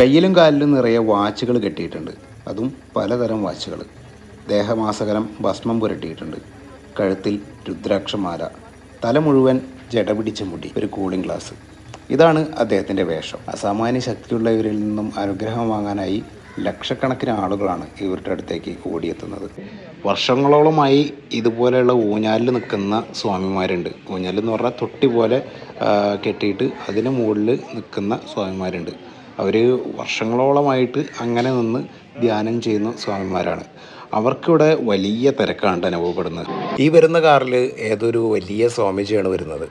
കയ്യിലും കാലിലും നിറയെ വാച്ചുകൾ കെട്ടിയിട്ടുണ്ട്. അതും പലതരം വാച്ചുകൾ. ദേഹമാസകലം ഭസ്മം പുരട്ടിയിട്ടുണ്ട്. കഴുത്തിൽ രുദ്രാക്ഷമാല. തല മുഴുവൻ ജട പിടിച്ച മുടി. ഒരു കൂളിംഗ് ഗ്ലാസ്. ഇതാണ് അദ്ദേഹത്തിന്റെ വേഷം. അസാമാന്യ ശക്തിയുള്ളവരിൽ നിന്നും അനുഗ്രഹം വാങ്ങാനായി ലക്ഷക്കണക്കിന് ആളുകളാണ് ഇവരുടെ അടുത്തേക്ക് ഓടിയെത്തുന്നത്. വർഷങ്ങളോളമായി ഇതുപോലെയുള്ള ഊഞ്ഞാലിൽ നിൽക്കുന്ന സ്വാമിമാരുണ്ട്. ഊഞ്ഞാൽ എന്ന് പറഞ്ഞാൽ തൊട്ടി പോലെ കെട്ടിയിട്ട് അതിന് മുകളിൽ നിൽക്കുന്ന സ്വാമിമാരുണ്ട്. അവർ വർഷങ്ങളോളമായിട്ട് അങ്ങനെ നിന്ന് ധ്യാനം ചെയ്യുന്ന സ്വാമിമാരാണ്. അവർക്കിവിടെ വലിയ തിരക്കാണ് അനുഭവപ്പെടുന്നത്. ഈ വരുന്ന കാറിൽ ഏതൊരു വലിയ സ്വാമിജിയാണ് വരുന്നത്.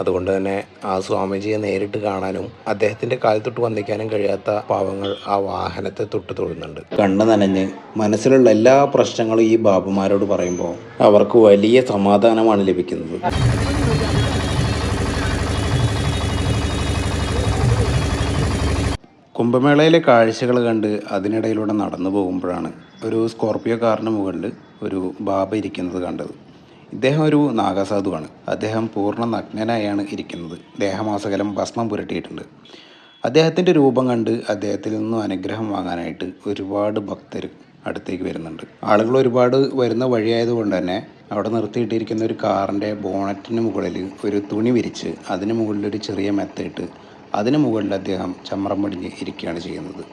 അതുകൊണ്ട് തന്നെ ആ സ്വാമിജിയെ നേരിട്ട് കാണാനും അദ്ദേഹത്തിന്റെ കാൽ തൊട്ട് വന്ദിക്കാനും കഴിയാത്ത പാവങ്ങൾ ആ വാഹനത്തെ തൊട്ട് തൊഴുന്നുണ്ട്. കണ്ണ് നനഞ്ഞ് മനസ്സിലുള്ള എല്ലാ പ്രശ്നങ്ങളും ഈ ബാബുമാരോട് പറയുമ്പോൾ അവർക്ക് വലിയ സമാധാനമാണ് ലഭിക്കുന്നത്. കുംഭമേളയിലെ കാഴ്ചകൾ കണ്ട് അതിനിടയിലൂടെ നടന്നു പോകുമ്പോഴാണ് ഒരു സ്കോർപ്പിയോ കാറിന് മുകളിൽ ഒരു ബാബ ഇരിക്കുന്നത് കണ്ടത്. ഇദ്ദേഹം ഒരു നാഗസാധുവാണ്. അദ്ദേഹം പൂർണ നഗ്നനായാണ് ഇരിക്കുന്നത്. ദേഹമാസകലം ഭസ്മം പുരട്ടിയിട്ടുണ്ട്. അദ്ദേഹത്തിന്റെ രൂപം കണ്ട് അദ്ദേഹത്തിൽ നിന്നും അനുഗ്രഹം വാങ്ങാനായിട്ട് ഒരുപാട് ഭക്തർ അടുത്തേക്ക് വരുന്നുണ്ട്. ആളുകൾ ഒരുപാട് വരുന്ന വഴിയായതുകൊണ്ട് തന്നെ അവിടെ നിർത്തിയിട്ടിരിക്കുന്ന ഒരു കാറിന്റെ ബോണറ്റിന് മുകളിൽ ഒരു തുണി വിരിച്ച് അതിന് മുകളിൽ ഒരു ചെറിയ മെത്തയിട്ട് അതിന് മുകളിൽ അദ്ദേഹം ചമ്രം പടിഞ്ഞ് ഇരിക്കുകയാണ് ചെയ്യുന്നത്.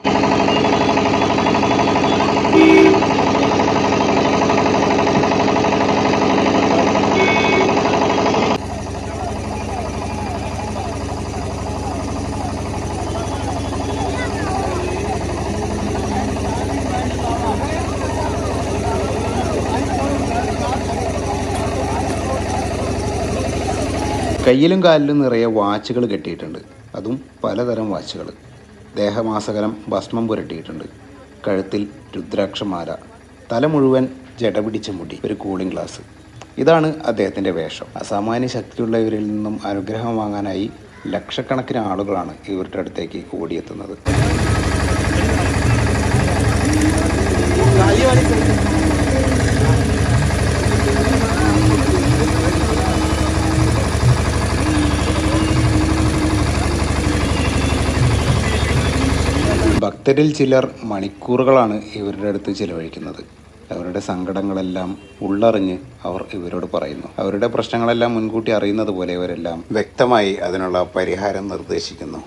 കയ്യിലും കാലിലും നിറയെ വാച്ചുകൾ കെട്ടിയിട്ടുണ്ട്. അതും പലതരം വാച്ചുകൾ ദേഹമാസകലം ഭസ്മം പുരട്ടിയിട്ടുണ്ട്. കഴുത്തിൽ രുദ്രാക്ഷമാല. തല മുഴുവൻ ജട പിടിച്ച മുടി. ഒരു കൂളിംഗ് ഗ്ലാസ്. ഇതാണ് അദ്ദേഹത്തിന്റെ വേഷം. അസാമാന്യ ശക്തിയുള്ളവരിൽ നിന്നും അനുഗ്രഹം വാങ്ങാനായി ലക്ഷക്കണക്കിന് ആളുകളാണ് ഇവരുടെ അടുത്തേക്ക് ഓടിയെത്തുന്നത്. ഭക്തരിൽ ചിലർ മണിക്കൂറുകളാണ് ഇവരുടെ അടുത്ത് ചിലവഴിക്കുന്നത്. അവരുടെ സങ്കടങ്ങളെല്ലാം ഉള്ളറിഞ്ഞ് അവർ ഇവരോട് പറയുന്നു. അവരുടെ പ്രശ്നങ്ങളെല്ലാം മുൻകൂട്ടി അറിയുന്നത് പോലെ ഇവരെല്ലാം വ്യക്തമായി അതിനുള്ള പരിഹാരം നിർദ്ദേശിക്കുന്നു.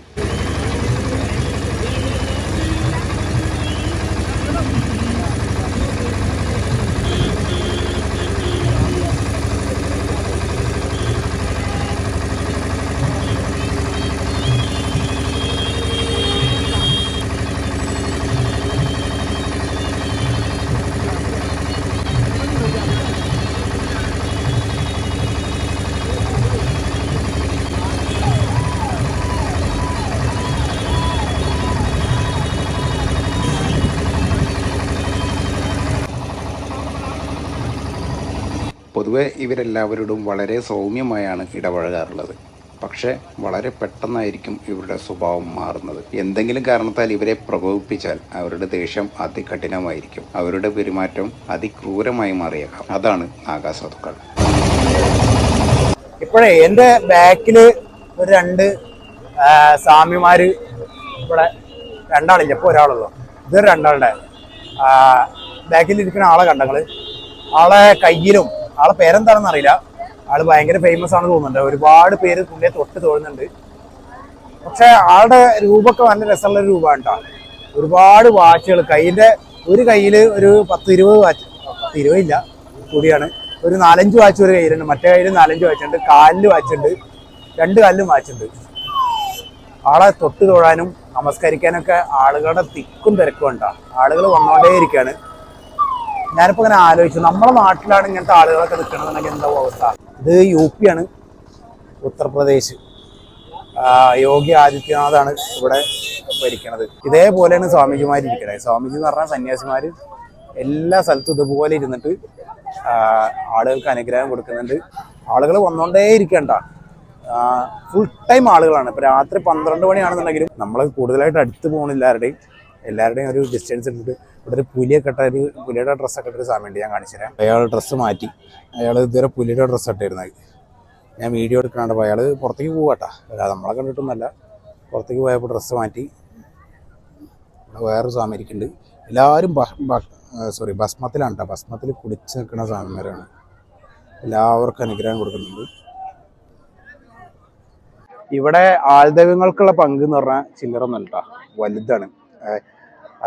പൊതുവെ ഇവരെല്ലാവരോടും വളരെ സൗമ്യമായാണ് ഇടപഴകാറുള്ളത്. പക്ഷേ വളരെ പെട്ടെന്നായിരിക്കും ഇവരുടെ സ്വഭാവം മാറുന്നത്. എന്തെങ്കിലും കാരണത്താൽ ഇവരെ പ്രകോപിപ്പിച്ചാൽ അവരുടെ ദേഷ്യം അതികഠിനമായിരിക്കും. അവരുടെ പെരുമാറ്റം അതിക്രൂരമായി മാറിയേക്കാം. അതാണ് നാഗാസാധുക്കൾ ഇപ്പോഴേ എന്റെ ബാക്കിൽ ഒരു രണ്ട് സ്വാമിമാർ ഇവിടെ രണ്ടാളില്ല. ഇപ്പൊ ഒരാളുള്ളൂ. ഇതൊരു രണ്ടാളുടെ ബാക്കിൽ ഇരിക്കുന്ന ആളെ കണ്ടങ്ങൾ ആളെ കയ്യിലും ആളെ പേരെന്താണെന്ന് അറിയില്ല. ആൾ ഭയങ്കര ഫേമസ് ആണ് തോന്നുന്നുണ്ട്. ഒരുപാട് പേര് പുള്ളിയെ തൊട്ട് തോന്നുന്നുണ്ട് പക്ഷെ ആളുടെ രൂപമൊക്കെ നല്ല രസമുള്ള രൂപമാണ് കേട്ടോ ഒരുപാട് വാച്ചുകൾ കയ്യിന്റെ ഒരു കയ്യിൽ ഒരു പത്ത് ഇരുപത് വാച്ച് പത്ത് ഇരുപതില്ല കൂടിയാണ്. ഒരു നാലഞ്ച് വാച്ച് ഒരു കയ്യിലുണ്ട്. മറ്റേ കയ്യിൽ നാലഞ്ച് വാച്ചുണ്ട്. കാലിൽ വാച്ചുണ്ട്. രണ്ട് കാലിലും വാച്ചുണ്ട്. ആളെ തൊട്ട് തൊഴാനും നമസ്കരിക്കാനൊക്കെ ആളുകളുടെ തിക്കും തിരക്കും ഉണ്ടാ ആളുകൾ വന്നുകൊണ്ടേ ഞാനിപ്പോ ഇങ്ങനെ ആലോചിച്ചു. നമ്മുടെ നാട്ടിലാണ് ഇങ്ങനത്തെ ആളുകളൊക്കെ നിൽക്കണമെന്നുണ്ടെങ്കിൽ എന്താ അവസ്ഥ? ഇത് യു പി ആണ് ഉത്തർപ്രദേശ് യോഗി ആദിത്യനാഥാണ് ഇവിടെ ഭരിക്കണത്. ഇതേപോലെയാണ് സ്വാമിജിമാർ ഇരിക്കണത് സ്വാമിജി എന്ന് പറഞ്ഞാൽ സന്യാസിമാർ എല്ലാ സ്ഥലത്തും ഇതുപോലെ ഇരുന്നിട്ട് ആളുകൾക്ക് അനുഗ്രഹം കൊടുക്കുന്നുണ്ട്. ആളുകൾ വന്നുകൊണ്ടേ ഇരിക്കണ്ട. ഫുൾ ടൈം ആളുകളാണ്. ഇപ്പം രാത്രി പന്ത്രണ്ട് മണിയാണെന്നുണ്ടെങ്കിലും നമ്മൾ കൂടുതലായിട്ട് അടുത്ത് എല്ലാവരുടെയും എല്ലാവരുടെയും ഒരു ഡിസ്റ്റൻസ് ഇട്ടിട്ട് ഇവിടെ ഒരു പുലിയൊക്കെ ഇട്ട ഒരു പുലിയുടെ ഡ്രസ്സൊക്കെ ഇട്ടൊരു സാമിയുണ്ട് ഞാൻ കാണിച്ചു തരാം അയാൾ ഡ്രസ്സ് മാറ്റി അയാൾ ഇതുവരെ പുലിയുടെ ഡ്രസ്സ് ഇട്ടിരുന്നത്. ഞാൻ വീഡിയോ എടുക്കാണ്ട് അയാൾ പുറത്തേക്ക് പോവാട്ടാ. അല്ലാതെ നമ്മളെ കണ്ടിട്ടൊന്നുമല്ല. പുറത്തേക്ക് പോയപ്പോൾ ഡ്രസ്സ് മാറ്റി. ഇവിടെ വേറൊരു ഇരിക്കുന്നുണ്ട്. എല്ലാവരും സോറി ഭസ്മത്തിലാണ് കേട്ടോ. ഭസ്മത്തിൽ കുടിച്ച് നിൽക്കുന്ന സ്വാമിമാരാണ് എല്ലാവർക്കും അനുഗ്രഹം കൊടുക്കുന്നുണ്ട്. ഇവിടെ ആൾദൈവങ്ങൾക്കുള്ള പങ്ക് എന്ന് പറഞ്ഞാൽ ചില്ലറൊന്നല്ല കേട്ടോ. വലുതാണ്.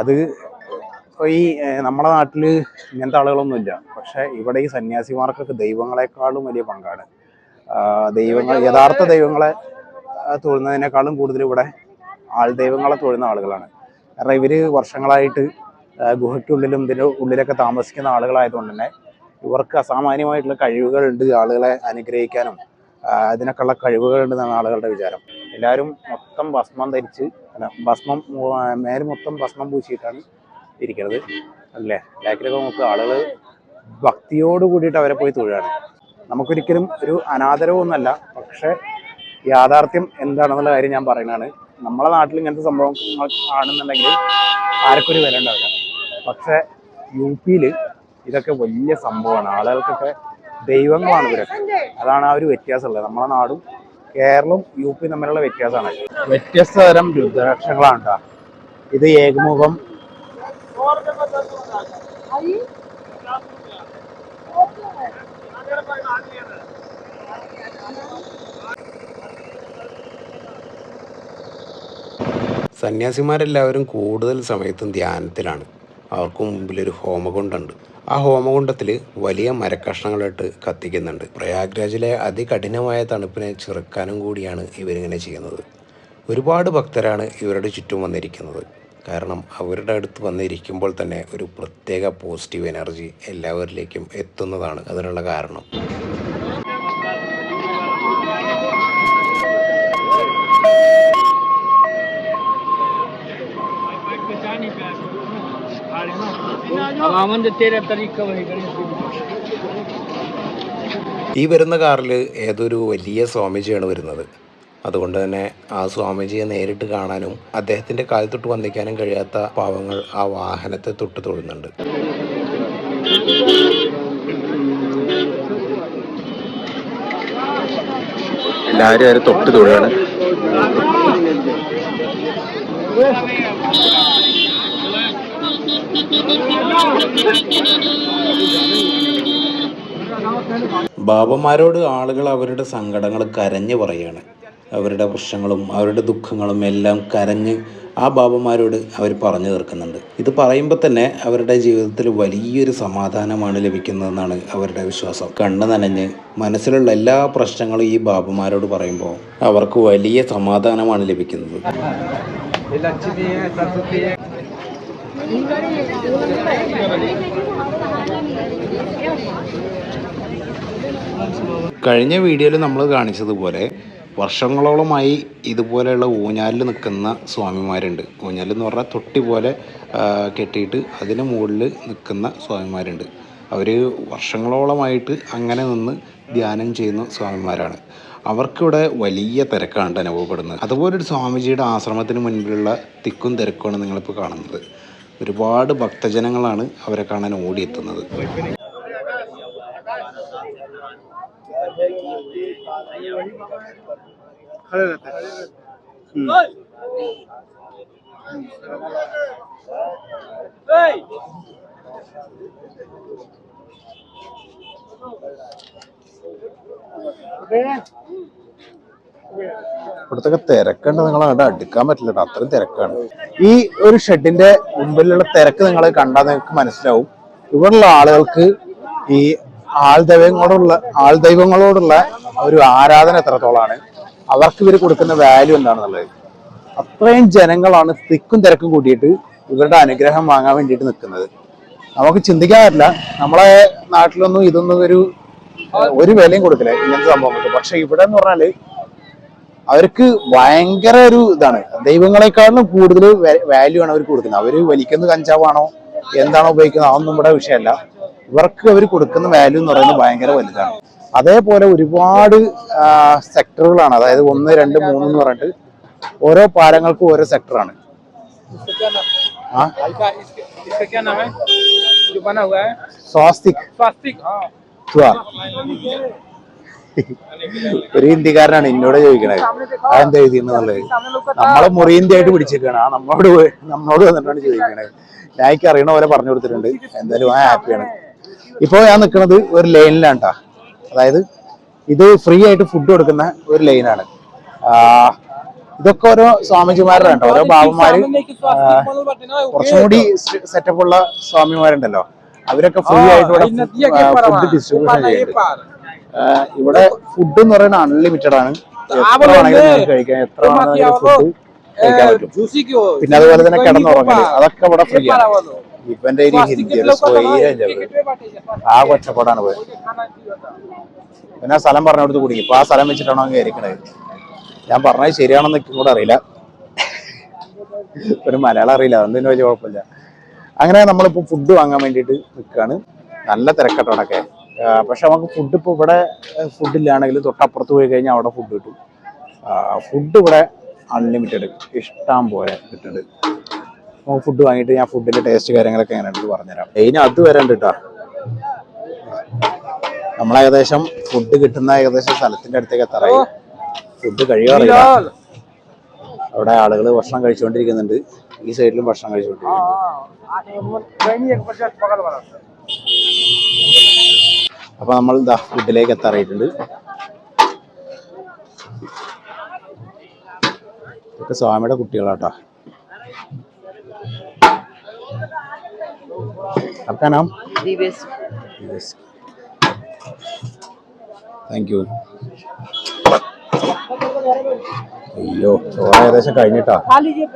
അത് ഈ നമ്മുടെ നാട്ടിൽ ഇങ്ങനത്തെ ആളുകളൊന്നുമില്ല. പക്ഷേ ഇവിടെ ഈ സന്യാസിമാർക്കൊക്കെ ദൈവങ്ങളെക്കാളും വലിയ പങ്കാണ്. ദൈവങ്ങൾ യഥാർത്ഥ ദൈവങ്ങളെ തൊഴുന്നതിനേക്കാളും കൂടുതൽ ഇവിടെ ആൾ ദൈവങ്ങളെ തൊഴുന്ന ആളുകളാണ്. കാരണം ഇവർ വർഷങ്ങളായിട്ട് ഗുഹയ്ക്കുള്ളിലും ഇതിന്റെ ഉള്ളിലൊക്കെ താമസിക്കുന്ന ആളുകളായതുകൊണ്ട് തന്നെ ഇവർക്ക് അസാമാന്യമായിട്ടുള്ള കഴിവുകളുണ്ട് ആളുകളെ അനുഗ്രഹിക്കാനും അതിനൊക്കെയുള്ള കഴിവുകളുണ്ടെന്നാണ് ആളുകളുടെ വിചാരം. എല്ലാവരും മൊത്തം ഭസ്മം ധരിച്ച് അല്ല ഭസ്മം മേൽ മൊത്തം ഭസ്മം പൂശിയിട്ടാണ് ഇരിക്കുന്നത് അല്ലേ? ബാക്കിലൊക്കെ നമുക്ക് ആളുകൾ ഭക്തിയോട് കൂടിയിട്ട് അവരെ പോയി തൊഴുകയാണ്. നമുക്കൊരിക്കലും ഒരു അനാദരവൊന്നുമല്ല പക്ഷെ യാഥാർത്ഥ്യം എന്താണെന്നുള്ള കാര്യം ഞാൻ പറയുന്നതാണ്. നമ്മളെ നാട്ടിൽ ഇങ്ങനത്തെ സംഭവങ്ങൾ കാണുന്നുണ്ടെങ്കിൽ ആർക്കൊരു വില ഉണ്ടാവില്ല. പക്ഷേ യു പിയിൽ ഇതൊക്കെ വലിയ സംഭവമാണ്. ആളുകൾക്കൊക്കെ ദൈവങ്ങളാണ് ഇവരൊക്കെ. അതാണ് ആ ഒരു വ്യത്യാസമുള്ളത്. നമ്മളെ നാടും കേരളവും യു പി തമ്മിലുള്ള വ്യത്യാസമാണ്. വ്യത്യസ്ത തരം രുദ്രാക്ഷങ്ങളാണ് കേട്ടോ ഇത് ഏകമുഖം. സന്യാസിമാരെല്ലാവരും കൂടുതൽ സമയത്തും ധ്യാനത്തിലാണ്. അവർക്ക് മുമ്പിലൊരു ഹോമകുണ്ടുണ്ട് ആ ഹോമകുണ്ടത്തിൽ വലിയ മരക്കഷ്ണങ്ങളിട്ട് കത്തിക്കുന്നുണ്ട്. പ്രയാഗ്രാജിലെ അതികഠിനമായ തണുപ്പിനെ ചെറുക്കാനും കൂടിയാണ് ഇവരിങ്ങനെ ചെയ്യുന്നത്. ഒരുപാട് ഭക്തരാണ് ഇവരുടെ ചുറ്റും വന്നിരിക്കുന്നത്. കാരണം അവരുടെ അടുത്ത് വന്നിരിക്കുമ്പോൾ തന്നെ ഒരു പ്രത്യേക പോസിറ്റീവ് എനർജി എല്ലാവരിലേക്കും എത്തുന്നതാണ് അതിനുള്ള കാരണം. ആമന്റെ തേര തരീക്ക ഈ വരുന്ന കാറിൽ ഏതൊരു വലിയ സ്വാമിജിയാണ് വരുന്നത്. അതുകൊണ്ട് തന്നെ ആ സ്വാമിജിയെ നേരിട്ട് കാണാനും അദ്ദേഹത്തിന്റെ കാലിൽ തൊട്ട് വന്നിക്കാനും കഴിയാത്ത പാവങ്ങൾ ആ വാഹനത്തെ തൊട്ട് തൊഴുന്നുണ്ട്. എല്ലാവരും അവരെ തൊട്ട് തൊഴുകയാണ്. ബാബമാരോട് ആളുകൾ അവരുടെ സങ്കടങ്ങൾ കരഞ്ഞു പറയാണ്. അവരുടെ പ്രശ്നങ്ങളും അവരുടെ ദുഃഖങ്ങളും എല്ലാം കരഞ്ഞ് ആ ബാബമാരോട് അവർ പറഞ്ഞു തീർക്കുന്നുണ്ട്. ഇത് പറയുമ്പോൾ തന്നെ അവരുടെ ജീവിതത്തിൽ വലിയൊരു സമാധാനമാണ് ലഭിക്കുന്നതെന്നാണ് അവരുടെ വിശ്വാസം. കണ്ണു നനഞ്ഞ് മനസ്സിലുള്ള എല്ലാ പ്രശ്നങ്ങളും ഈ ബാബമാരോട് പറയുമ്പോൾ അവർക്ക് വലിയ സമാധാനമാണ് ലഭിക്കുന്നത്. കഴിഞ്ഞ വീഡിയോയിൽ നമ്മൾ കാണിച്ചതുപോലെ വർഷങ്ങളോളമായി ഇതുപോലെയുള്ള ഊഞ്ഞാലിൽ നിൽക്കുന്ന സ്വാമിമാരുണ്ട്. ഊഞ്ഞാൽ എന്ന് പറഞ്ഞാൽ തൊട്ടി പോലെ കെട്ടിയിട്ട് അതിന് മുകളിൽ നിൽക്കുന്ന സ്വാമിമാരുണ്ട്. അവർ വർഷങ്ങളോളമായിട്ട് അങ്ങനെ നിന്ന് ധ്യാനം ചെയ്യുന്ന സ്വാമിമാരാണ്. അവർക്കിവിടെ വലിയ തിരക്കാണ് അനുഭവപ്പെടുന്നത്. അതുപോലെ ഒരു സ്വാമിജിയുടെ ആശ്രമത്തിന് മുൻപിലുള്ള തിക്കും തിരക്കുമാണ് നിങ്ങളിപ്പോൾ കാണുന്നത്. ഒരുപാട് ഭക്തജനങ്ങളാണ് അവരെ കാണാൻ ഓടിയെത്തുന്നത്. ഇവിടുത്തെ തിരക്കുണ്ട്. നിങ്ങൾ അവിടെ അടുക്കാൻ പറ്റില്ല കേട്ടോ അത്രയും തിരക്കാണ്. ഈ ഒരു ഷെഡിന്റെ മുമ്പിലുള്ള തിരക്ക് നിങ്ങൾ കണ്ടാൽ നിങ്ങൾക്ക് മനസ്സിലാവും. ഇവിടെയുള്ള ആളുകൾക്ക് ഈ ആൾ ദൈവങ്ങളോടുള്ള ആൾ ദൈവങ്ങളോടുള്ള ഒരു ആരാധന എത്രത്തോളമാണ് അവർക്ക് ഇവർ കൊടുക്കുന്ന വാല്യൂ എന്താണെന്നുള്ളത്. അത്രയും ജനങ്ങളാണ് തിക്കും തിരക്കും കൂട്ടിയിട്ട് ഇവരുടെ അനുഗ്രഹം വാങ്ങാൻ വേണ്ടിയിട്ട് നിൽക്കുന്നത്. നമുക്ക് ചിന്തിക്കാൻ പറ്റില്ല. നമ്മളെ നാട്ടിലൊന്നും ഇതൊന്നും ഒരു ഒരു വിലയും കൊടുക്കില്ല ഇങ്ങനത്തെ സംഭവങ്ങൾക്ക് പക്ഷെ ഇവിടെ എന്ന് പറഞ്ഞാൽ അവർക്ക് ഭയങ്കര ഒരു ഇതാണ് ദൈവങ്ങളെക്കാളും കൂടുതൽ വാല്യൂ ആണ് അവർ കൊടുക്കുന്നത് അവർ വലിക്കുന്ന കഞ്ചാവാണോ എന്താണോ ഉപയോഗിക്കുന്നത് അതൊന്നും നമ്മുടെ വിഷയമല്ല ഇവർക്ക് അവർ കൊടുക്കുന്ന വാല്യൂ എന്ന് പറയുന്നത് ഭയങ്കര വലുതാണ് അതേപോലെ ഒരുപാട് സെക്ടറുകളാണ് അതായത് ഒന്ന് രണ്ട് മൂന്ന് എന്ന് പറഞ്ഞിട്ട് ഓരോ പാലങ്ങൾക്കും ഓരോ സെക്ടറാണ് സ്വാസ്തിക് സ്വാസ്തിക് ഒരു ഹിന്ദിക്കാരനാണ് എന്നോട് ചോദിക്കണത് അതെന്താ എഴുതിയെന്നുള്ളത്? നമ്മളെ മുറി ഹിന്ദി ആയിട്ട് പിടിച്ചിരിക്കണം. ആ നമ്മളോട് നമ്മളോട് വന്നിട്ടാണ് ചോദിക്കണത് ഞാൻ എനിക്ക് അറിയണ പോലെ പറഞ്ഞു കൊടുത്തിട്ടുണ്ട്. എന്തായാലും ആ ഹാപ്പിയാണ്. ഇപ്പോൾ ഞാൻ നിൽക്കുന്നത് ഒരു ലൈനിലാണ് ട്ടാ. അതായത് ഇത് ഫ്രീ ആയിട്ട് ഫുഡ് കൊടുക്കുന്ന ഒരു ലൈനാണ്. ഇതൊക്കെ ഓരോ സ്വാമിജിമാരുടെ കേട്ടോ ഓരോ ബാബുമാര് കുറച്ചും കൂടി സെറ്റപ്പ് ഉള്ള സ്വാമിമാരുണ്ടല്ലോ. അവരൊക്കെ ഫ്രീ ആയിട്ട് ഇവിടെ ഫുഡ് ഡിസ്ട്രിബ്യൂഷൻ ചെയ്യുന്നുണ്ട്. ആ, ഇവിടെ ഫുഡ് എന്ന് പറയുന്നത് അൺലിമിറ്റഡ് ആണ്. എത്ര വേണമെങ്കിലും കഴിക്കാം. എത്ര വേണമെങ്കിലും ഫുഡ് കഴിക്കാൻ പറ്റും. പിന്നെ അതുപോലെ തന്നെ കിടന്നുറങ്ങൽ അതൊക്കെ ഇവിടെ ഫ്രീ ആണ്. ഇവന്റെ ഒരു ഹിന്ദി ഒരു ആ കൊച്ചപ്പാടാണ് പോയത് പിന്നെ ആ സ്ഥലം പറഞ്ഞു കൊടുത്ത് കുടുങ്ങി. ഇപ്പൊ ആ സ്ഥലം വെച്ചിട്ടാണോ അങ്ങ് ഇരിക്കണത് ഞാൻ പറഞ്ഞത് ശരിയാണെന്ന് കൂടെ അറിയില്ല. ഒരു മലയാളം അറിയില്ല. അതെന്തിനു വലിയ കുഴപ്പമില്ല. അങ്ങനെ നമ്മളിപ്പോ ഫുഡ് വാങ്ങാൻ വേണ്ടിയിട്ട് നിൽക്കുകയാണ് നല്ല തിരക്കട്ടടക്കെ പക്ഷെ നമുക്ക് ഫുഡ് ഇപ്പോൾ ഇവിടെ ഫുഡ് ഇല്ലാണെങ്കിൽ തൊട്ടപ്പുറത്ത് പോയി കഴിഞ്ഞാൽ അവിടെ ഫുഡ് കിട്ടും. ഫുഡ് ഇവിടെ അൺലിമിറ്റഡ് ഇഷ്ടം പോലെ കിട്ടുന്നുണ്ട്. നമുക്ക് ഫുഡ് വാങ്ങിയിട്ട് ഞാൻ ഫുഡിന്റെ ടേസ്റ്റ് കാര്യങ്ങളൊക്കെ എങ്ങനെയുണ്ട് പറഞ്ഞുതരാം. മെയിൻ അത് വരണ്ട് കേട്ടോ നമ്മൾ ഏകദേശം ഫുഡ് കിട്ടുന്ന ഏകദേശം സ്ഥലത്തിന്റെ അടുത്തേക്ക് എത്താറായി. ഫുഡ് കഴിയാറില്ല. അവിടെ ആളുകൾ ഭക്ഷണം കഴിച്ചുകൊണ്ടിരിക്കുന്നുണ്ട് ഈ സൈഡിലും ഭക്ഷണം കഴിച്ചുകൊണ്ടിരിക്കുന്നുണ്ട് അപ്പൊ നമ്മൾ ഇതാ ഫുഡിലേക്ക് എത്താറായിട്ടുണ്ട് ഇതൊക്കെ സ്വാമിയുടെ കുട്ടികളാട്ടോ आपका नाम താങ്ക് യു അയ്യോ ചോറ് ഏകദേശം കഴിഞ്ഞിട്ടാ खा लीजिए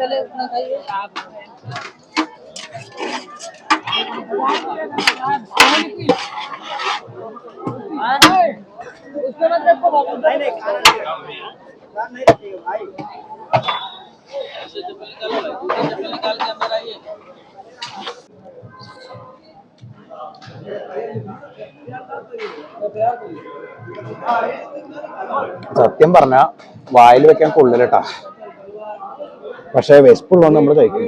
സത്യം പറഞ്ഞ വായിൽ വെക്കാൻ കൊള്ളില്ലട്ടാ. പക്ഷെ വിശപ്പുള്ളതുകൊണ്ട് നമ്മൾ കഴിക്കും.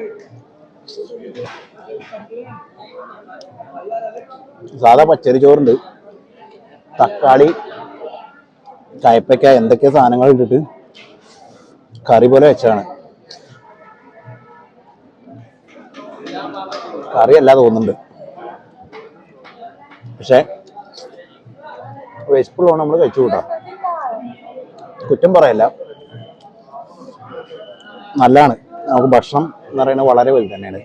സാധാ പച്ചരി ചോറുണ്ട്. തക്കാളി കയപ്പയ്ക്ക എന്തൊക്കെ സാധനങ്ങൾ ഇട്ടിട്ട് കറി പോലെ വെച്ചാണ്. കറി അല്ല തോന്നുന്നുണ്ട്. പക്ഷെ വിശപ്പുള്ളതുകൊണ്ട് നമ്മൾ കഴിച്ചു കൂട്ടാം. കുറ്റം പറയല്ല. നല്ലതാണ്. നമുക്ക് ഭക്ഷണം എന്ന് പറയുന്നത് വളരെ വലുത് തന്നെയാണ്.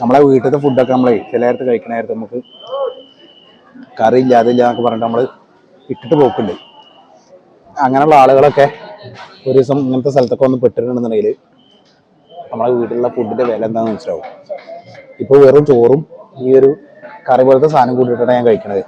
നമ്മളെ വീട്ടിലത്തെ ഫുഡൊക്കെ നമ്മളെ ചില നേരത്ത് കഴിക്കണ നേരത്ത് നമുക്ക് കറി ഇല്ല അതില്ല എന്നൊക്കെ പറഞ്ഞിട്ട് നമ്മൾ ഇട്ടിട്ട് പോക്കുണ്ട് അങ്ങനെയുള്ള ആളുകളൊക്കെ ഒരു ദിവസം ഇങ്ങനത്തെ സ്ഥലത്തൊക്കെ ഒന്ന് പെട്ടിട്ടുണ്ടെന്നുണ്ടെങ്കിൽ നമ്മളെ വീട്ടിലുള്ള ഫുഡിന്റെ വില എന്താണെന്ന് മനസ്സിലാവും. ഇപ്പോൾ വെറും ചോറും ഈ ഒരു കറി പോലത്തെ സാധനം കൂട്ടിയിട്ടാണ് ഞാൻ കഴിക്കണത്.